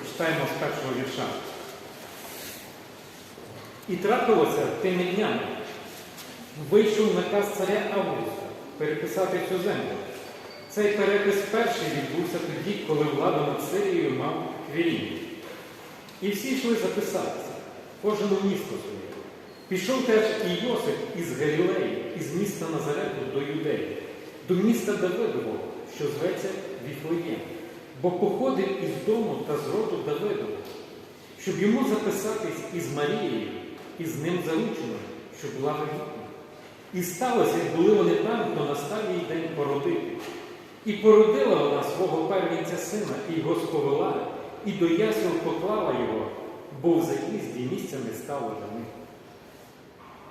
Прочитаємо з першого вірша. І трапилося тими днями. Вийшов наказ царя Августа переписати цю землю. Цей перепис перший відбувся тоді, коли владу над Сирією мав Квірінь. І всі йшли записатися, кожен у місто своє. Пішов теж і Йосип із Галілеї, із міста Назарету до Юдеї, до міста Давидового, що зветься Віфлеєм, бо походив із дому та з роду Давидового, щоб йому записатись із Марією, і з ним зарученою, що була вагітна. І сталося, як були вони там, то настав їй день породити. І породила вона свого первенця сина, і його сповела, і до ясел поклала його, бо в заїзді місця не стало для них.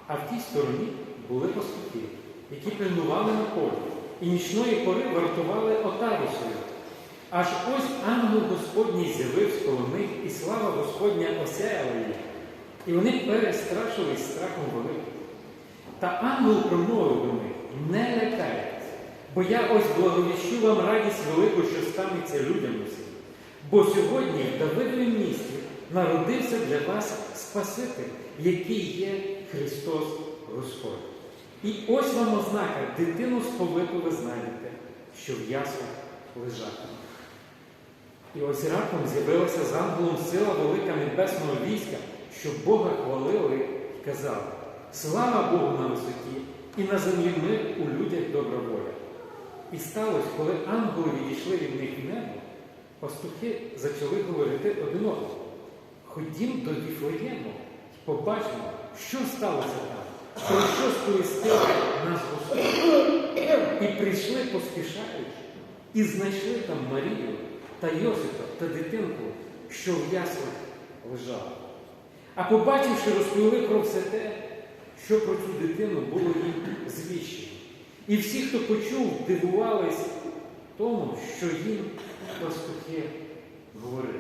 А в тій стороні були пастухи, які пильнували на полі, і нічної пори вартували отару. Аж ось ангел Господній з'явився коло них, і слава Господня осяяла їх. І вони перестрашились страхом великим. Та ангел промовив до них, не лякайтесь, бо я ось благовіщу вам радість велику, що станеться людям усім. Бо сьогодні в Давидовім місті народився для вас Спаситель, який є Христос Господь. І ось вам ознака, дитину сповиту ви знайдете, що в яслах лежатиме. І ось раптом з'явилася з ангелом сила велика небесного війська, що Бога хвалили і казали, слава Богу на висоті, і на землі мир у людях добра воля. І сталося, коли ангели відійшли від них в небо, пастухи почали говорити один одному. Ходім до Віфлеєму і побачимо, що сталося там, про що сповістив наш Господь. І прийшли поспішаючи, і знайшли там Марію та Йосипа та дитинку, що в яслах лежала. А побачивши, розповіли про все те, що про цю дитину було їм звіщено. І всі, хто почув, дивувались тому, що їм пастухи говорили.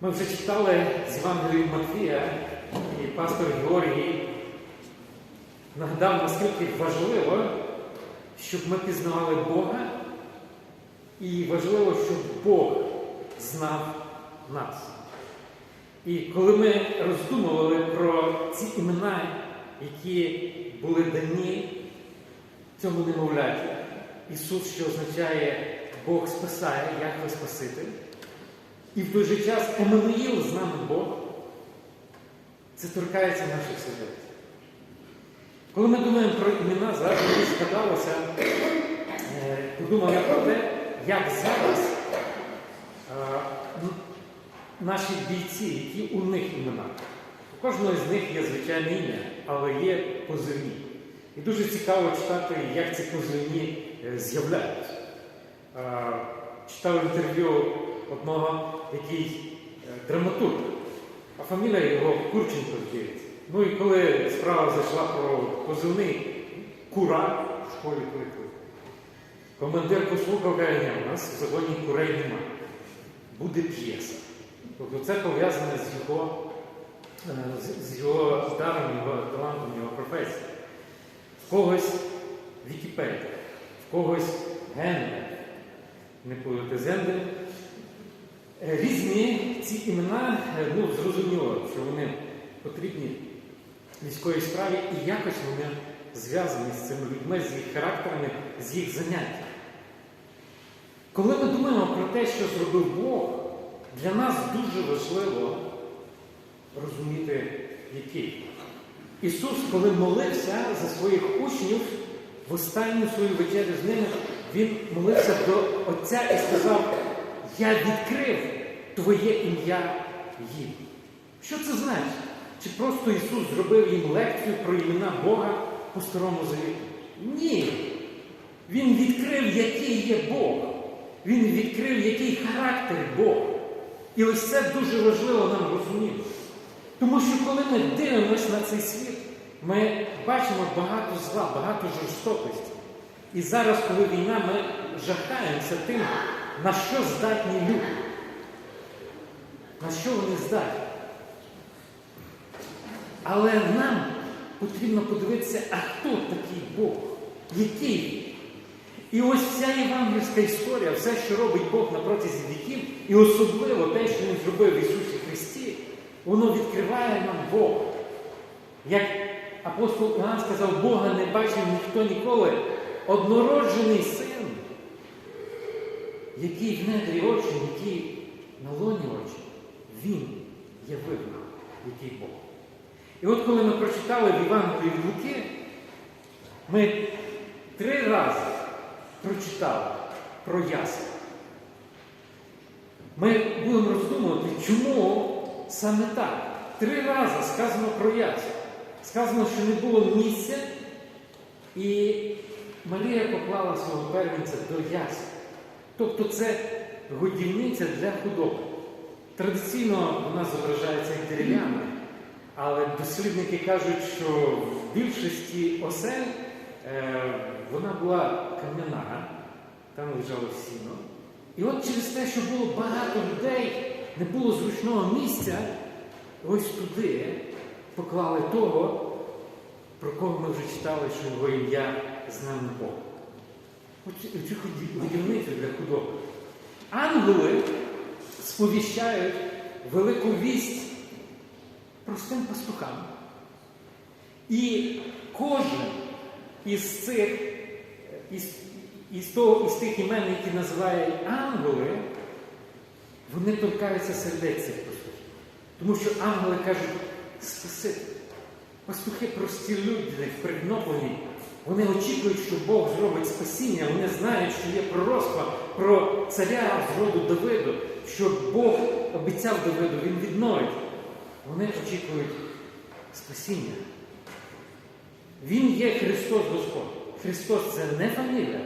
Ми вже читали з Євангелії Матвія, і пастор Георгій нагадав, наскільки важливо, щоб ми пізнавали Бога, і важливо, щоб Бог знав нас. І коли ми роздумували про ці імена, які були дані цьому немовляті, Ісус, що означає Бог спасає, як ви Спаситель, і в той же час Еммануїл з нами Бог, це торкається наших сердець. Коли ми думаємо про імена, зараз мені згадалося, е, подумав я про те, як зараз наші бійці, які у них імена. У кожного з них є звичайне ім'я, але є позивні. І дуже цікаво читати, як ці позивні е, з'являються. Читав інтерв'ю одного, який е, драматург, а фамілія його Курченко здається. Ну і коли справа зайшла про позивний кура в школі кликали. Командир послухав, каже, у нас в загоні курей немає. Буде п'єса. Тобто це пов'язане з його, е, з- його даром, його талантом, його професією. В когось Вікіпедія, в когось Гендель, не будете Зендель. Е, Різні ці імена, е, ну, зрозуміло, що вони потрібні військовій справі, і якось вони зв'язані з цими людьми, з їх характерами, з їх заняттями. Коли ми думаємо про те, що зробив Бог, для нас дуже важливо розуміти, який. Ісус, коли молився за своїх учнів в останню свою вечерю з ними, Він молився до Отця і сказав, я відкрив Твоє ім'я їм. Що це значить? Чи просто Ісус зробив їм лекцію про імена Бога по старому завіту? Ні. Він відкрив, який є Бог. Він відкрив, який характер Бог. І ось це дуже важливо нам розуміти. Тому що коли ми дивимося на цей світ, ми бачимо багато зла, багато жорстокості. І зараз, коли війна, ми жахаємося тим, на що здатні люди. На що вони здатні. Але нам потрібно подивитися, а хто такий Бог? Який? І ось вся євангельська історія, все, що робить Бог на протязі віків, і особливо те, що Він зробив Ісусі Христі, воно відкриває нам Бога. Як апостол Іоанн сказав, Бога не бачив ніхто ніколи. Однороджений син, який в недрі очі, який на лоні очі, він явив нам, який Бог. І от коли ми прочитали в Євангелії Луки, ми три рази прочитали про ясла. Ми будемо роздумувати, чому саме так. Три рази сказано про ясла. Сказано, що не було місця, і Марія поклала свого первенця до ясла. Тобто це годівниця для худоби. Традиційно вона зображається як дерев'яна, але дослідники кажуть, що в більшості осель е, вона була кам'яна, там лежало сіно. І от через те, що було багато людей, не було зручного місця, ось туди поклали того, про кого ми вже читали, що його ім'я знане Бог. Оцю годівницю для худоби. Ангели сповіщають велику вість простим пастухам. І кожен із цих, із, із, того, із тих імен, які називають ангели, вони торкаються сердець цих пастухів. Тому що ангели кажуть спасити. Пастухи прості люди, впригноблені. Вони очікують, що Бог зробить спасіння, вони знають, що є пророцтво про царя з роду Давиду, що Бог обіцяв Давиду, він відновить. Вони очікують спасіння. Він є Христос Господь. Христос це не фамілія,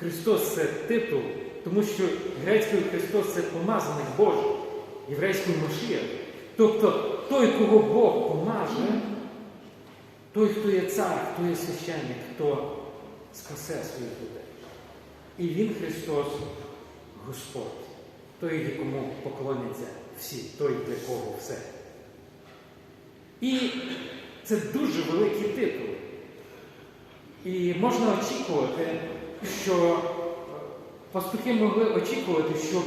Христос це титул, тому що грецькою Христос це помазаник Божий, єврейською Машія. Тобто той, кого Бог помаже, той, хто є цар, хто є священник, хто спасе своїх людей. І Він Христос Господь, той, якому поклоняться всі, той, для кого все. І це дуже великий титул. І можна очікувати, що пастухи могли очікувати, що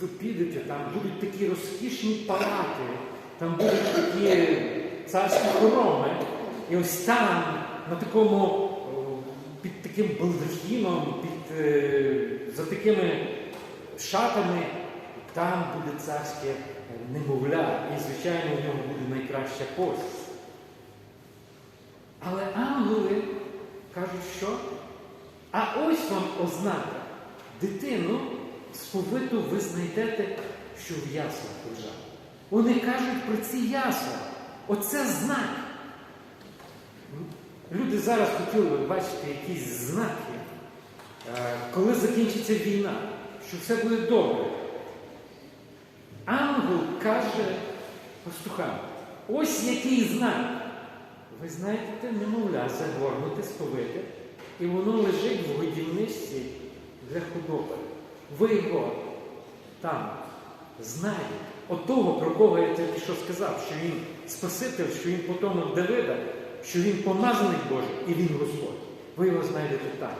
ви підете, там будуть такі розкішні палати, там будуть такі царські хороми. І ось там, на такому, під таким балдахіном, під, за такими шатами, там буде царське немовля, і, звичайно, в нього буде найкраща пость. Але ангели кажуть, що? А ось вам ознака. Дитину сповиту ви знайдете, що в яслах лежать. Вони кажуть про ці ясла. Оце знак. Люди зараз хотіли бачити якісь знаки, коли закінчиться війна, що все буде добре. Ангел каже пастухам, ось який знак. Ви знаєте, немовля загорнути, сповити, і воно лежить в годівничці для худоби. Ви його там знаєте. От того, про кого я тільки що сказав, що він Спаситель, що він потомок Давида, що він помазаний Божий і він Господь. Ви його знайдете там.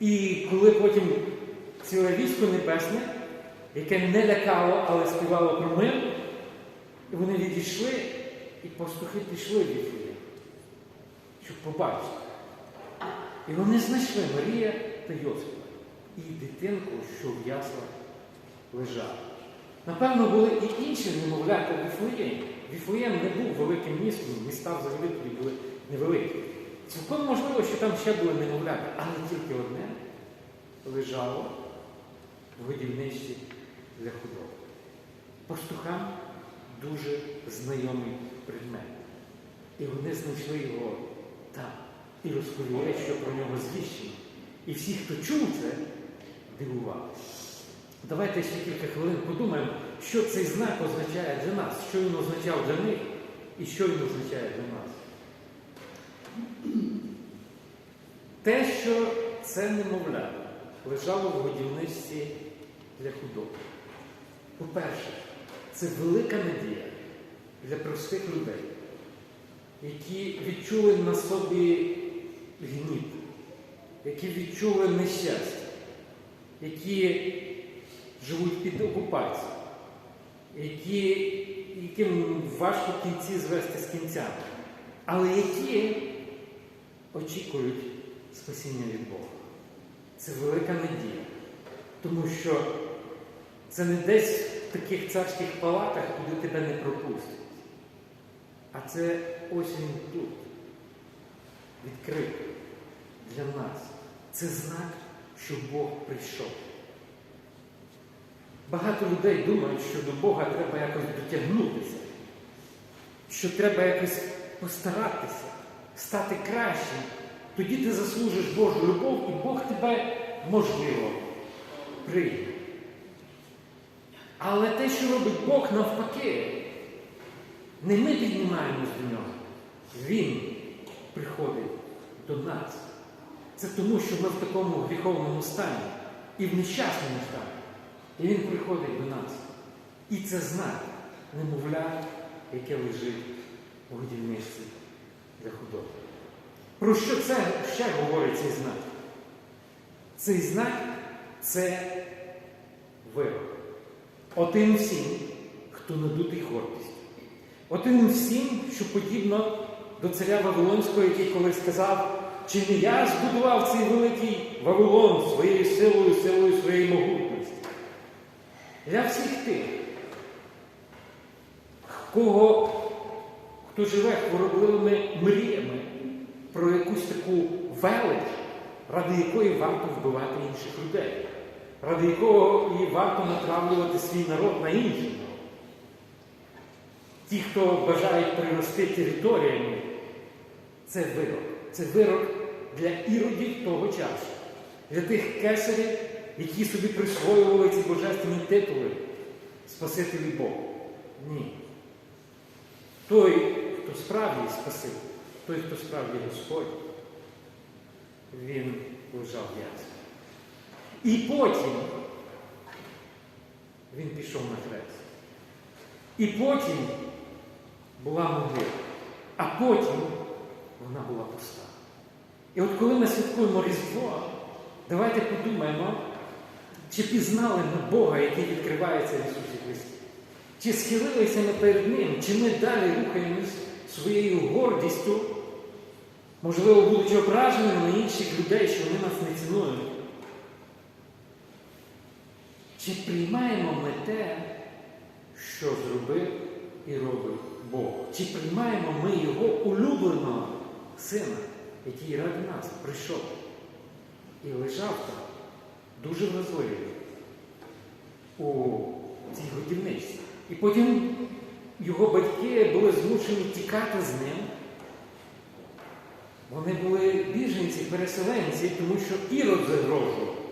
І коли потім ціле військо небесне, яке не лякало, але співало про мир, і вони відійшли, і пастухи пішли від Віфлеєм, щоб побачити. І вони знайшли Марія та Йосипа і дитинку, що в яслах лежала. Напевно, були і інші немовлята в Віфлеємі. Віфлеєм не був великим містом, міста взагалі тоді були невеликі. Цілком можливо, що там ще були немовлята, але тільки одне лежало в годівничці для худоби. Пастухам дуже знайомий предмет. І вони знайшли його там і розповіли, що про нього звіщено. І всі, хто чув це, дивувалися. Давайте ще кілька хвилин подумаємо, що цей знак означає для нас, що він означав для них і що він означає для нас. Те, що це немовля, лежало в годівничці для худоби. По-перше, це велика надія для простих людей, які відчули на собі гніт, які відчули нещастя, які живуть під окупацією, які, яким важко кінці звести з кінцями, але які очікують спасіння від Бога. Це велика надія, тому що це не десь таких царських палатах, куди тебе не пропустять. А це ось він тут, відкритий для нас. Це знак, що Бог прийшов. Багато людей думають, що до Бога треба якось дотягнутися, що треба якось постаратися, стати кращим. Тоді ти заслужиш Божу любов, і Бог тебе можливо прийме. Але те, що робить Бог навпаки, не ми піднімаємось до нього. Він приходить до нас. Це тому, що ми в такому гріховному стані і в нещасному стані. І він приходить до нас. І це знак немовля, яке лежить у годівничці для худоби. Про що це ще говорить цей знак? Цей знак це вирок. Отим всім, хто надутий гордістю. Отим всім, що подібно до царя Вавилонського, який колись сказав, чи не я збудував цей великий Вавилон своєю силою, силою своєї могутності. Для всіх тих, кого, хто живе хворобливими мріями про якусь таку велич, ради якої варто вбивати інших людей, ради якого і варто натравлювати свій народ на інший народ. Ті, хто бажають прирости територіями, це вирок. Це вирок для іродів того часу, для тих кесарів, які собі присвоювали ці божественні титули Спасителі Бога. Ні. Той, хто справді Спаситель, той, хто справді Господь, він лежав в ясні. І потім він пішов на хрест. І потім була могила, а потім вона була пуста. І от коли ми святкуємо Різдво, давайте подумаємо, чи пізнали ми Бога, який відкривається в Ісусі Христі? Чи схилилися ми перед Ним, чи ми далі рухаємось своєю гордістю, можливо, будучи ображеними на інших людей, що вони нас не цінують? Чи приймаємо ми те, що зробив і робить Бог? Чи приймаємо ми Його улюбленого Сина, який ради нас прийшов і лежав там, дуже вразливий у цій годівниці. І потім його батьки були змушені тікати з ним. Вони були біженці, переселенці, тому що ірод загрожував.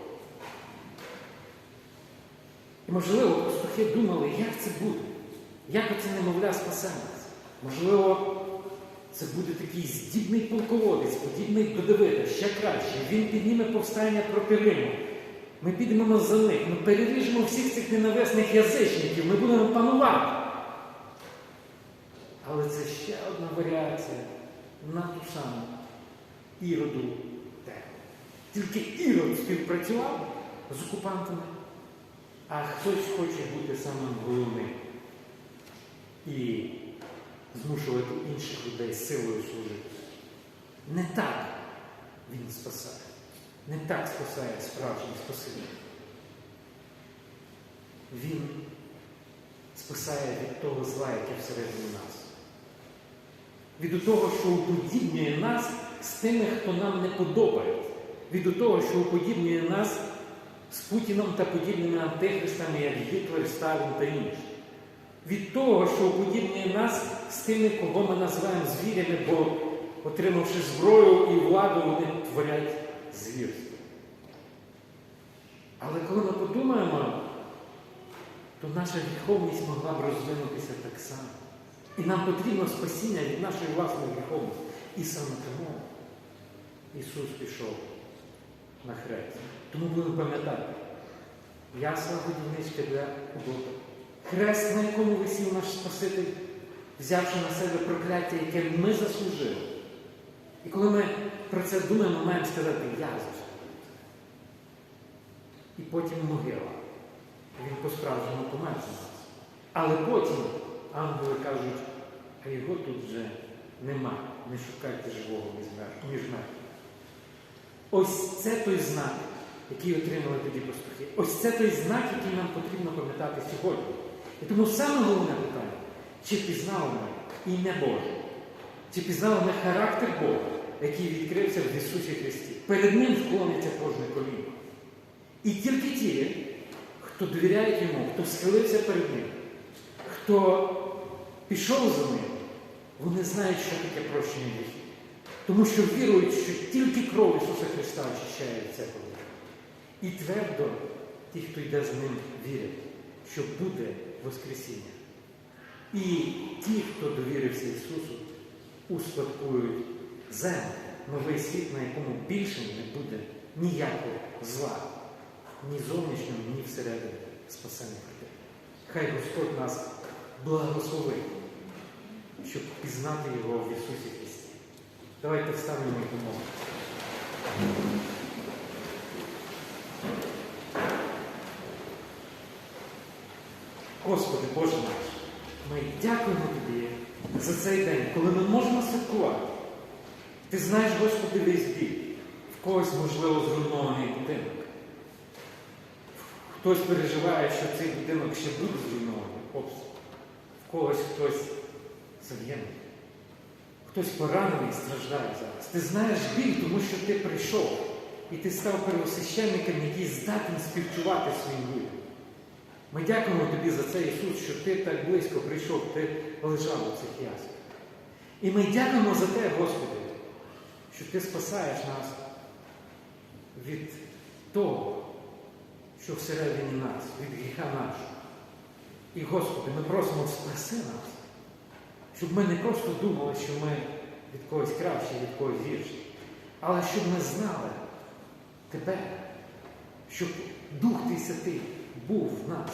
І, можливо, пастухи думали, як це буде, як оце немовля спасе. Можливо, це буде такий здібний полководець, подібний до Давида, ще краще. Він підніме повстання проти Риму. Ми підемо за них, ми переріжемо всіх цих ненависних язичників, ми будемо панувати. Але це ще одна варіація на ту саму іроду тему. Тільки ірод співпрацював з окупантами, а хтось хоче бути самим головним і змушувати інших людей силою служити. Не так він спасає. Не так спасає справжній Спаситель. Він спасає від того зла, яке всередині нас. Від того, що уподібнює нас з тими, хто нам не подобається. Від того, що уподібнює нас з Путіном та подібними антихристами, як Гітлер, Сталін та інші. Від того, що уподібнює нас з тими, кого ми називаємо звірями, бо, отримавши зброю і владу, вони творять звірство. Але коли ми подумаємо, то наша гріховність могла б розвинутися так само. І нам потрібно спасіння від нашої власної гріховності. І саме тому Ісус пішов на хрест. Тому будемо пам'ятати, ясла годівничка для Бога. Хрест, на якому висів наш Спаситель, взявши на себе прокляття, яке ми заслужили. І коли ми про це думаємо, маємо сказати, я заслужив. і потім могила. Він по-справжньому помер за нас. Але потім ангели кажуть, а його тут вже нема. Не шукайте живого між мертвими. Ось це той знак, який отримали тоді пастухи. Ось це той знак, який нам потрібно пам'ятати сьогодні. І тому саме головне питання, чи пізнали ми ім'я Боже, чи пізнали ми характер Бога, який відкрився в Ісусі Христі. Перед Ним вклониться кожне коліно. І тільки ті, хто довіряє йому, хто схилився перед ним, хто пішов за ним, вони знають, що таке прощення гріхів. Тому що вірують, що тільки кров Ісуса Христа очищає від всякого. І твердо ті, хто йде за ним, вірять, що буде Воскресіння. І ті, хто довірився Ісусу, успадкують землю, новий світ, на якому більше не буде ніякого зла, ні зовнішнього, ні всередині людей. Хай Господь нас благословить, щоб пізнати Його в Ісусі. Давайте встанемо і помолимося. Господи, Боже наш, ми дякуємо Тобі за цей день, коли ми можемо святкувати. Ти знаєш, Господи, весь біль. В когось, можливо, зруйнований будинок. Хтось переживає, що цей будинок ще буде зруйнований обстріл. В когось хтось загинув. Хтось поранений страждає зараз. Ти знаєш біль, тому що ти прийшов. І ти став первосвященником, який здатен співчувати своїм людям. Ми дякуємо тобі за це, Ісус, що ти так близько прийшов, ти лежав у цих яслах. І ми дякуємо за те, Господи, що ти спасаєш нас від того, що всередині нас, від гріха нашого. І, Господи, ми просимо спаси нас, щоб ми не просто думали, що ми від когось кращі, від когось гірші, але щоб ми знали Тебе, щоб Дух Твій Святий був в нас,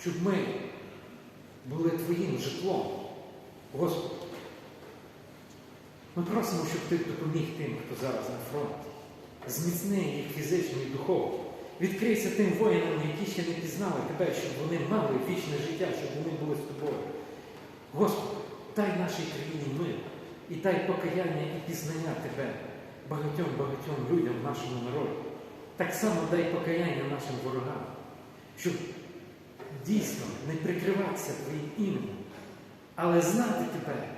щоб ми були Твоїм житлом. Господи, ми просимо, щоб Ти допоміг тим, хто зараз на фронті. Зміцни їх фізично і духовно. Відкрийся тим воїнам, які ще не пізнали Тебе, щоб вони мали вічне життя, щоб вони були з тобою. Господи, дай нашій країні мир і дай покаяння і пізнання Тебе багатьом-багатьом людям в нашому народі. Так само дай покаяння нашим ворогам, щоб дійсно не прикриватися Твоїм іменем, але знати Тебе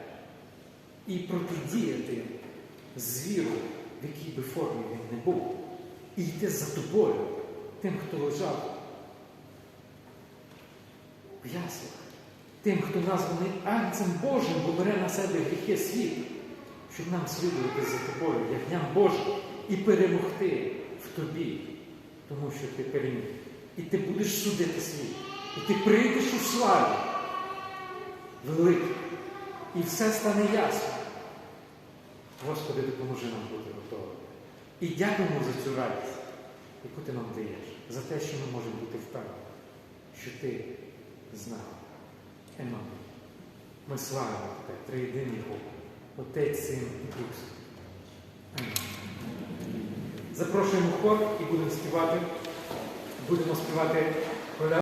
і протидіяти звіру, в якій би формі він не був, і йти за тобою, тим, хто лежав в яслах, тим, хто названий Агнцем Божим, бо бере на себе гріхи світу, щоб нам слідувати за тобою, ягням Божим, і перемогти в тобі, тому що ти переміг. І ти будеш судити світ. І ти прийдеш у славі великій. І все стане ясно. Господи, допоможи нам бути готовими. І дякуємо за цю радість, яку ти нам даєш, за те, що ми можемо бути впевнені, що ти з нами. Еммануїл. Ми славимо тебе, триєдиний Бог, Отець, Син і Дух. Амінь. Запрошуємо хор і будемо співати. Будемо співати